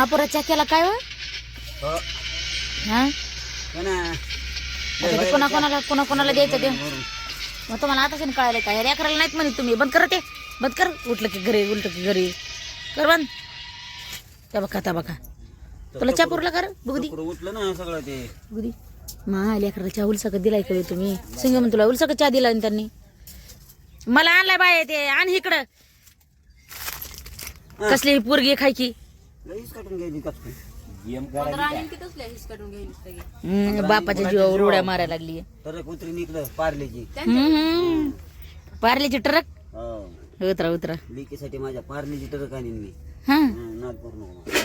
महापुराच्या केला काय व? हो. हा? कोणा? कोणाला कोणा कोणाला द्यायचं ते? मग तुम्हाला आता कळायला काय? रे करायला नाहीत म्हणे तुम्ही. बंद करा ते. बंद कर. उठलं की घरी उलटं की घरी. कर बंद. त्या बघा त्या बघा. तुला चहा पुरला कर बुगदी? उठलं ना सगळं ते. बुगदी? मा लेकराला चहा. उलसाकत दिलाय का तुम्ही? संग मग तुला उलसाकत चहा दिला त्यांनी. मला आणलाय बाय ते. आण इकडं. कसली पोरगी खायची? लईच काटून घ्यायची कसं हम्म, बापाच्या जीवावर उड्या मारायला लागली. तर कुत्री निघलं पार्लेची पार्लेची ट्रक? हो. उतरा उतरा. लिकीसाठी माझ्या पार्लेची टरक आणीन मी. हा. हं, नको.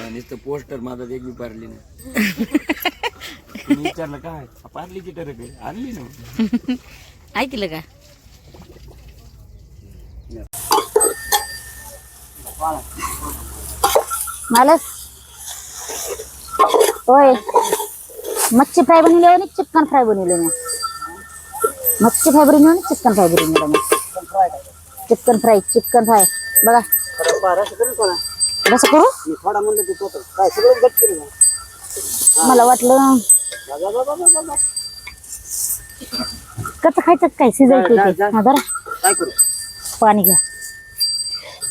नुसतं पोस्टर माझा एक बी पारली नाही. मी विचारलं काय? पारलीची टरक आहे. आणली ना. ऐकलं का? मालक होय. मच्छी फ्राय बनवली आणि चिकन फ्राय बनवले मी. मच्छी फ्राय बनवली आणि चिकन फ्राय बनवलं मी. Chicken fry chicken fry. बघा. खरं कसं करू? थोडा म्हणलं ते तोतर काय मला वाटलं. कसं खायचं काय शिजायचं जा, जरा. काय करू पाणी घ्या.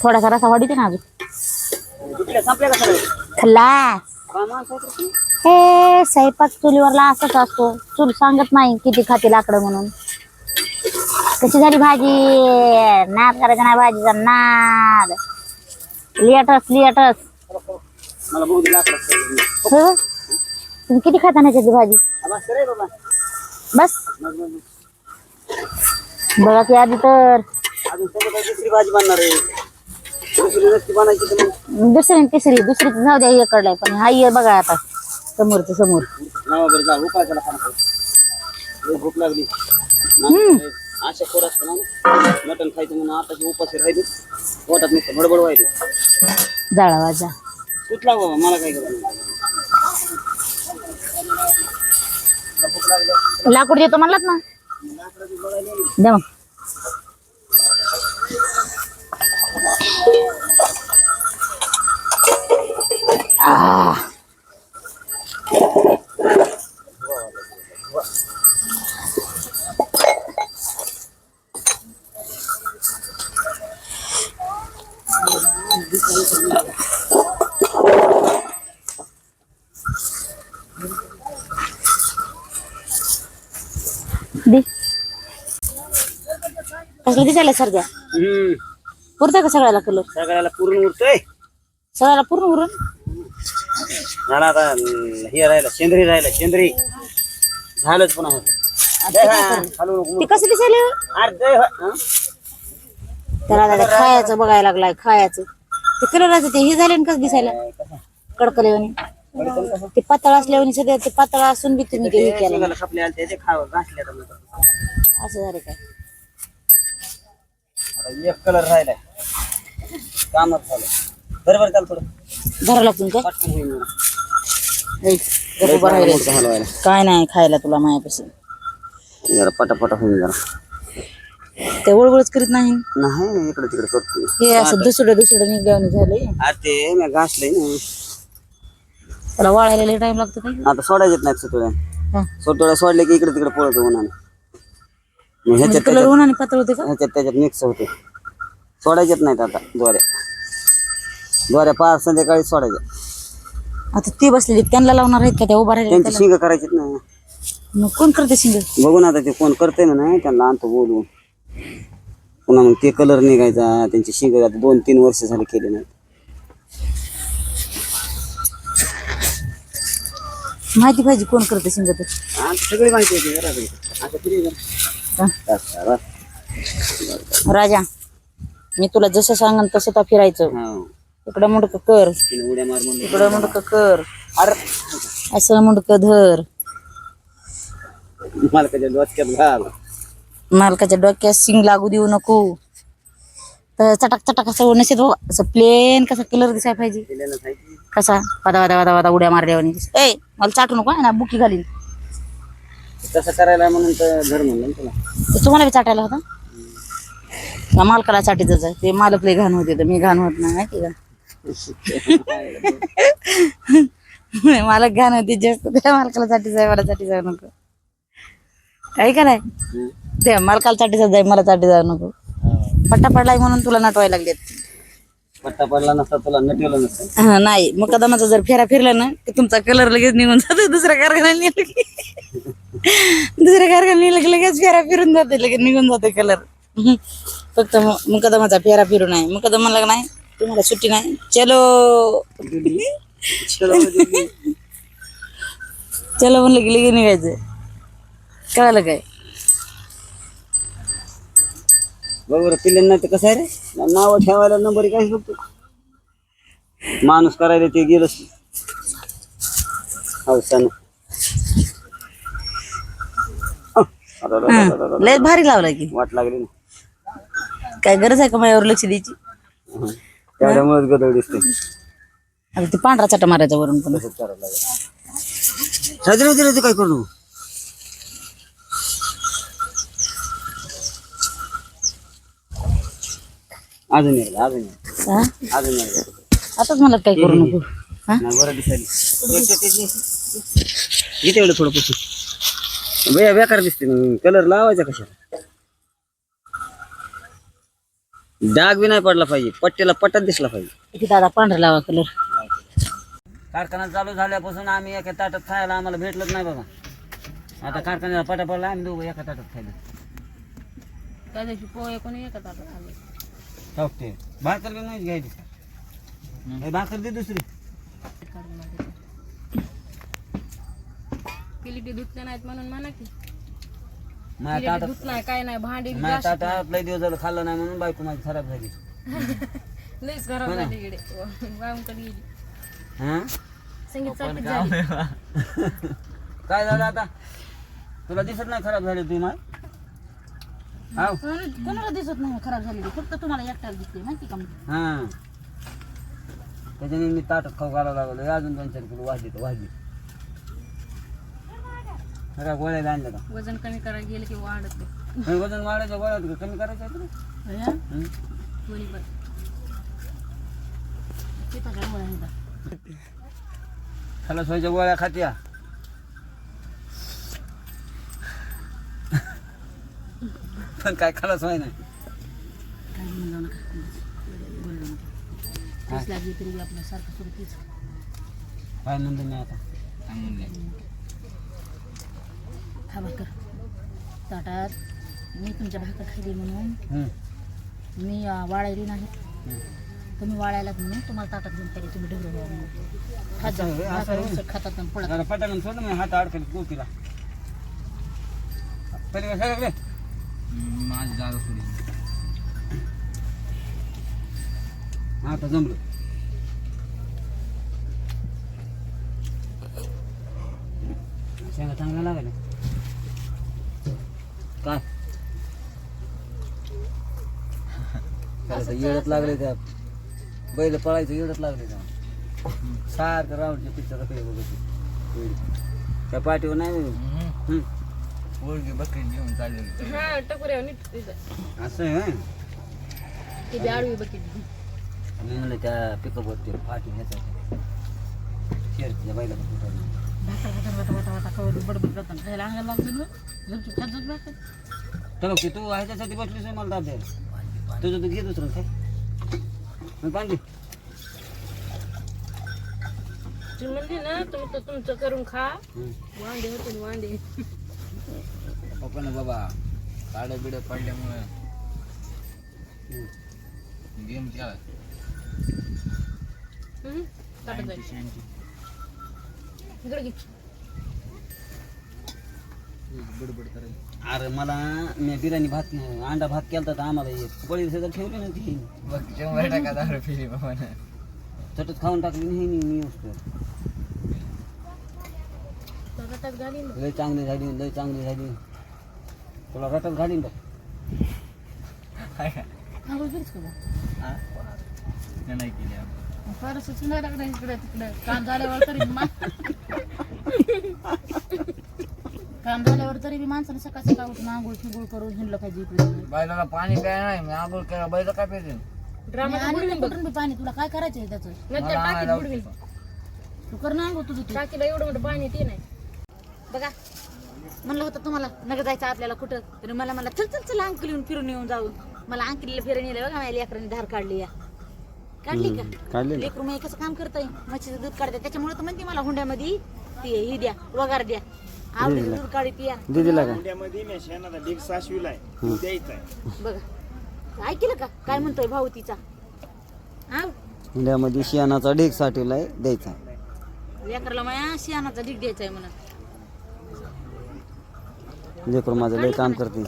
थोडासा रसा वाढीते ना अजून. तुम्ही? हे स्वयंपाक चुलीवरला असंच असतो. चूल सांगत नाही किती खाते लाकडं म्हणून. कशी झाली भाजी? नाद करायचा नाही भाजीचा नाद? लियाटस लियाटस लाकडं. हो? तुम्ही किती खाता ना त्याची भाजी? बस बघा की आधी तर. दुसरी भाजी बनणार आहे? दुसरी बनायची तर मग? दुसरी आणि तिसरी जाऊ द्या हे कडलाय पण. हा ये बघा आता समोरचं समोर. नावा बरं जा उपाय त्याला खाना लई भूक लागली. अशा खोर असतं ना मटण खायचं म्हणून आताची उपाशी राहिली. पोटात नुसतं बडबड व्हायली. जाळा वाजा. कुठला बाबा मला काय लाकूड देतो म्हणलात ना? द्या मग. आह. दे कसलं दिसायला सरद्या हम्म पुरतं का सगळ्याला कलर? सगळ्याला पूर्ण उरतोय? सगळ्याला पूर्ण उरून? झाला आता अं, हे राहिलं शेंद्री राहिलं शेंद्री. झालंच पुन्हा हा, खालू नको ते कसं दिसायला अरे हा, हं? त्याला दादा खायचं बघायला लागलाय खायचं. ते कलराचं ते हे झाले कसं दिसायला? कडकलेवानी ते पातळ असल्यावानी सगळं ते पातळ असून बी तुम्ही ते हे केलं शेंगाला खपले आले ते खावं घासले आता. असं झालं काय? आता एक कलर राहिलाय. कामच झालं. बरोबर चाल थोडं धरा लागतो का? पटकन होईल मला. ऐक, गप्प उभं राहिलं. मोठं हलवायला. काय नाही खायला तुला मायापाशी. जरा पटापटा होईल जरा ते ओळगोळच करीत नाही? नाही इकडे तिकडे करतो हे असं दुसरं दुसरं निघावणी झाले. अरे ते मी घासलंय ना. त्याला वाळायला टाइम लागतो काय? आता सोडायचे नाहीत सुटोळ्या हा. सुटोळ्या सोडले की इकडे तिकडे पळतो उन्हाने मग ह्याच्यात कलर उन्हाने पातळ होते का? ह्याच्यात त्याच्यात मिक्स होते. सोडायचेच नाहीत आता द्वारे द्वारे पार संध्याकाळी सोडायचे आता ते बसलेले त्यांना लावणार आहेत का त्या उभा राहिले त्यांची शिंग करायचीच नाही मग कोण करते शिंग? बघून आता ते कोण करते ना नाही त्यांना आणतो बोलवून पुन्हा मग ते कलर निघायचा त्यांची शिंग आता दोन तीन वर्ष झाले केले नाही माहिती पाहिजे कोण करते शिंग तर. सगळी माहिती होती. आता राजा मी तुला जसं सांगन तसं तर फिरायचं. इकडं मुंडक कर. इकडं मुंडक कर. अरे असं मुंडक धर. मला कधी डोक्यात घाल. मालकाच्या डोक्यात शिंग लागू देऊ नको. तर चटाक चटाक असं नसेल बाबा असं प्लेन कसा कलर दिसायला पाहिजे. कसा? वादा वादा वादा वादा उड्या मारल्यावानी ए मला चाटू नको ना बुकी घालीन. तसं करायला म्हणून तर घर म्हणलं ना तुला. तुम्हाला बी चाटायला होता? त्या मालकाला चाटीतच आहे. ते मालक लय घाण होते तर मी घाण होत नाही माहिती का? मालक घाण होती जास्त त्या मालकाला साठी जाय मला साठी जाऊ नको. काय का नाही? ते मालकाला साठी जाय मला साठी जाऊ नको. पट्टा पडलाय म्हणून तुला नटवायला लागलेत. पट्टा पडला नसता तुला नटवलं नसतं. हा, नाही. मुकदमाचा जर फेरा फिरला ना की तुमचा कलर लगेच निघून जातो. दुसऱ्या कारखान्याला नेलं की. दुसऱ्या कारखान्याला नेलं की लगेच फेरा फिरून जाते लगेच निघून जाते कलर फक्त मु- मुकदमाचा फेरा फिरू नाही मुकदमाला नाही तुम्हाला सुट्टी नाही. चलो. चलो म्हणलं की लगेच निघायचं. कळालं काय? बरोबर पिल्ल्यांना ते कसं आहे रे? नाव ठेवायला नंबर काय बघतो माणूस करायला ते गेलंच हौसानं. लय भारी लावला की. वाट लागली ना. काय गरज आहे का माझ्यावर लक्ष द्यायची. त्यामुळेच गदळ दिसते. ते पांढरा चटा मारायचा वरून पण. काय करू? अजून एकदा अजून एकदा. हा? अजून एकदा. आताच मला काय करू नको. हा? नाही बरं दिसायली. इथे एवढं थोडं पुसून. बया बेकार दिसते कलर लावायचा कशाला? डाग बी नाही पडला पाहिजे. पट्ट्याला पट्टाच दिसला पाहिजे. किती दादा पांढरा लावा कलर. कारखाना चालू झाल्यापासून आम्ही एका ताटात खायला आम्हाला भेटलंच नाही बघा आता कारखान्याला पटा पडला आम्ही दोघं एका ताटात खायला. त्या दिवशी पोहे कोणी एकच आता खाल्ले टाकते. भाकर बी नाही घ्यायची? हे भाकर दे दुसरी. धुतले नाहीत म्हणून म्हणा की. माझ्या ताटात धुत नाही काय नाही भांडी माझ्या ताटात लय दिवस झालं खाल्लं नाही म्हणून बायको माझी खराब झाली. लईच खराब झाली इकडे. वामकडे गेली? हा? संगीत झाली. काय झालं आता? तुला दिसत नाही खराब झाली तुम्ही हाव कोणाला दिसत नाही खराब झालेली फक्त तुम्हाला एकट्याला दिसते माहिती का हा त्याच्याने मी ताटात खाऊ घालायला लागलो अजून दोन चार किलो वाजली तर वाजली गोळ्या आणल्या का वजन कमी करायला गेलं की वाढत ते. हे वजन वाढायच्या गोळ्या आहेत का? कमी करायच्या आहेत ना? हं? दोन्ही पण खलास व्हायच्या गोळ्या खात्या पण काय खलास व्हाय नाही. लागली तरी आपल्या सारखं सुरू तीच काय म्हणतो मी आता? खा भाकर ताटात मी तुमच्या भाकर खाली म्हणून. हं. मी अं, वाळायली नाही. तुम्ही वाळायलात म्हणून तुम्हाला ताटात घेऊन पाहिजे तुम्ही ढगलं व्हावं म्हणून खात जा असं होय, असं भाकर होय. उसळ खातात आणि पळत जरा पटाकन सोड मी हात अडकल कोपीला पहिले सगळे माझी जागा सोडी आता जमलं. शेंगा चांगला लागले काय? येडत लागले त्या. बैल पळायचं येडत लागले त्या. सारखं राऊंडच्या पिक्चर बघत. त्या पाठीवर नाही. ओळखी बकरी घेऊन चाललेली. हा टकुऱ्या नीट तिथं. असं आहे होय? ती बी आडवी बघितली मी म्हणलं त्या पिकअपवर ते फाटी ह्याचा शेअरच्या बैला भाकर भाकर वाटा वाटा वाटा खाऊ बडबड करताना खायला अंगाला लागतं ना गपचूप खात जात भाकर तर बघ तू ह्याच्यासाठी बसलीस होय मला दाब तुझं तू घे दुसरं काय? मी ती म्हणली ना तुम्ही तर तुमचं करून खा. वांडे होते ना वांडे. पप्पा ना बाबा काड्या बिड्या पडल्यामुळे गेम खेळा. हं? बडबड करायची अरे मला मी बिर्याणी भात अंडा भात केला तर आम्हाला एक पळी सगळं ठेवली ना ती. बघ शंभर टाका दारू पिली बाबा चटत खाऊन टाकली नाही मी मी ना. लय चांगली झाली लय चांगली झाली. तुला रटत घालीन बघ. आंघोळ केलीस का बा? नाही केली आम्ही. फारसं सुंदर लागलं इकडे तिकडे. काम झाल्यावर तरी मा- काम झाल्यावर तरी बी माणसाने सकाळ सकाळ उठून आंघोळ फिंगोळ करून हिंडलं पाहिजे इकडे. तिकडे. बैलाला पाणी प्यायला नाही मी आंघोळ केला बैल काय ड्रामा आणि कुठून बी पाणी? तुला काय करायचंय त्याचं? नंतर टाकीत बुडवीन. तू कर ना तुझं तू. टाकीला एवढं मोठं पाणी ते नाही. बघा. म्हणलं होतं तुम्हाला नका जायचं आपल्याला कुठं? तर मला मला चल चल चल अंकल येऊन फिरून येऊन जाऊ. मला अंकलीला फिरून येईल बघा माझ्या लेकरांनी धार काढली या. काढली का? काढले ना. लेकरू मग कसं काम करतोय? म्हशीचं दूध काढते. त्याच्यामुळे तर म्हणते मला हुंड्यामध्ये ती ही द्या वगार द्या. आवडीचं दूध काढी या दिदीला का? इंडियामध्ये मी शेणाचा ढीग साशवीला आहे द्यायचा आहे बघा. ऐकलं का? काय म्हणतोय भाऊ तिचा? हा? इंडियामध्ये शियानाचा ढीग साठीलाय द्यायचा. लेकरला माया शियानाचा ढीक द्यायचा आहे म्हणून. लेकरू माझं लय काम करते.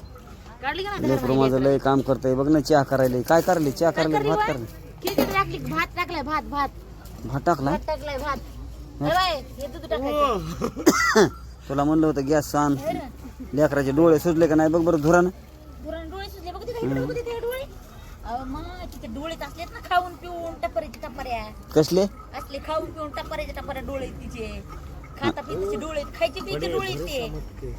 काढली का ना लेकरू माझं लय काम करतंय बघ ना चहा करायला. काय करायला? चहा करायला? भात करायला? खिचडी टाकली. भात टाकलाय भात भात. भात टाकला? भात टाकलाय भात. अरे बाय, हे दूध टाकायचं तुला म्हणलं होतं गॅस आण. लेकराचे डोळे सुजले का नाही? बघ बरं धुरानं पुरण डोळे सुचले बघ तिथे बघ तिथे डोळे. अहो मग तिथे डोळे असलेत ना खाऊन पिऊन टपऱ्याचे टपऱ्या. कसले? असले खाऊन पिऊन टपऱ्याचे टपऱ्या डोळे तिचे. खाता पिताचे डोळे खायचे डोळे ते.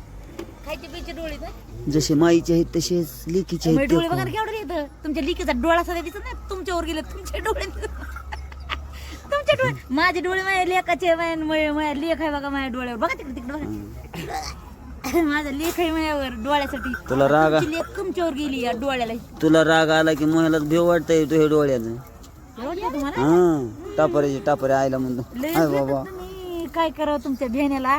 खायचे पियचे डोळे ना जसे माईचे आहेत तसेच लेकीचे मग आहेत डोळे बघा केवढे येतं तुमच्या लिकीचा डोळा सध्या दिसत नाही तुमच्यावर गेले तुमचे डोळे. तुमचे डोळे. माझे डोळे माझ्या लेखाचे माझ्या माझ्या लेख आहे बघा माझ्या डोळ्यावर. बघा तिकडे तिकडे बघा. माझा लेख आहे माझ्यावर डोळ्यासाठी. तुला राग तुमची लेख तुमच्यावर गेली या डोळ्याला. तुला राग आला की महिलाच भेव वाटतंय तो हे डोळ्यानं? एवढं तुम्हाला? हा. टापऱ्याचे टापरे आयला म्हणतो. लय हाय बाबा. तुम्ही काय करावं तुमच्या बहिणीला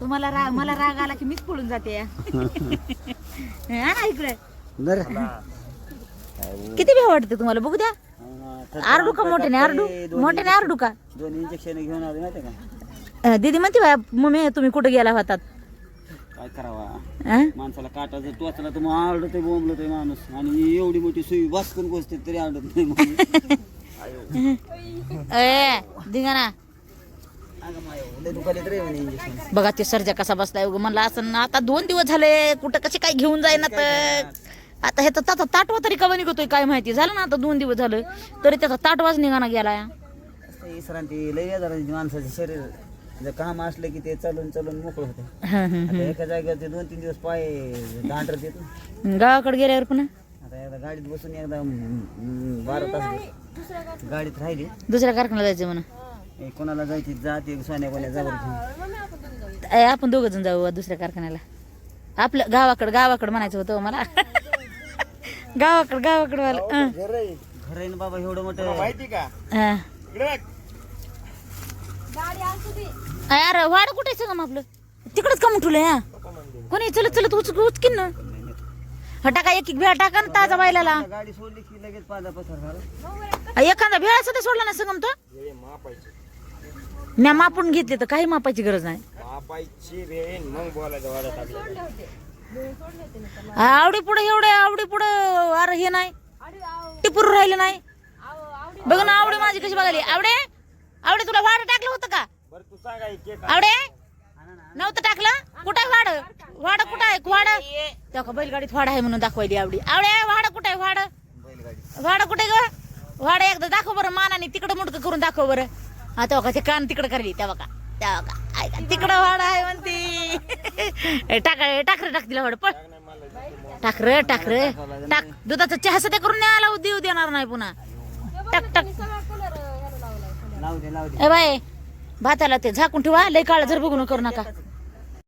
तुम्हाला राग मला राग आला की मीच पळून जाते हा ना इकडे. दर किती भेव वाटते तुम्हाला? बघू द्या. आरडू का मोठ्याने आरडू? मोठ्याने आरडू का दोन इंजेक्शन घेऊन आले माहिती का? अं, दीदी म्हणते बाय मम्मी तुम्ही कुठे गेला होतात? काय करावा? अं? माणसाला काटा जर टोचला तर मग आवडतोय बोंबलतोय माणूस. आणि एवढी मोठी सुई वाचकून गोष्ट तरी आवडत नाही माणूस. ए धिंगाणा अगं माय, लय दुखायलेत रे म्हणे इंजेक्शन बघा ते सर्जा कसा बसलाय उगं. म्हणला असं ना आता दोन दिवस झाले कुठं कसे काय घेऊन जाईना तर. आता ह्याचा त्याचा ताटवा तरी कवा निघतोय काय माहिती. झालं ना आता दोन दिवस झालं तरी त्याचा ताटवाच निघाना गेलाय विश्रांती लय माणसाचे शरीर. जर काम असलं की ते चालून चालून मोकळं होतं. हं, हं, आता एका जागेवर ते दोन तीन दिवस पाय दांडरत येत ना हं. गावाकडे गेल्यावर पुन्हा आता एकदा गाडीत बसून एकदा बारा तास गाडीत राहिली. दुसऱ्या कारखान्याला जायचं म्हणा. ए, कोणाला जायची जात एक सोन्या कोण्या ए, आपण दोघं जण जाऊ दुसऱ्या कारखान्याला. आपलं गावाकडं गावाकडं म्हणायचं होतं हो मला. गावाकडं गावाकडं वाला हं. घर आहे. घर आहे ना बाबा एवढं मोठं. माहिती का? हं. इकडे बघ. अरे वाड कुठे आहे सगळं आपलं तिकडच का ठुलं या कोणी चलत चलत उच उचकीन ना. हा टाका एक एक भेळा टाका ना ताजा बायलाला गाडी सोडली की लगेच पाजा पसार झाला एखादा भेळा सुद्धा सोडला ना संगम तो? हे मापायचे म्या मापून घेतले तर काही मापायची गरज नाही. मापायची रे मग बोलायचं वाढत आपल्याला आवडी पुढे एवढे आवडी पुढे अरे हे नाही. टिपूर राहिले नाही. बघ ना आवडी माझी कशी बघाली आवडे आवडे तुला वाड टाकलं होतं का? बरं तू सांगा आवडे नव्हतं टाकलं? कुठं आहे वाड? वाड कुठं आहे? वाड? तेव्हा बैलगाडीत वाड आहे म्हणून दाखवायली आवडी. आवडे वाड कुठं आहे? वाड? वाड कुठे ग? वाड एकदा दाखव बरं मानाने तिकडं मुडकं करून दाखव बरं. हा बघा ते कान तिकडं करली त्या बघा त्या बघा ऐका तिकडं वाड आहे म्हणती. ए, टाक ए, टाक तिला वाड पळ. टाक रे टाक रे. टाक. दुधाचा चहा सध्या करून नाही आला देऊ देणार नाही पुन्हा. टाक टाक. ए बाय भाताला ते झाकून ठेवा लय काळ जर बघून करू नका.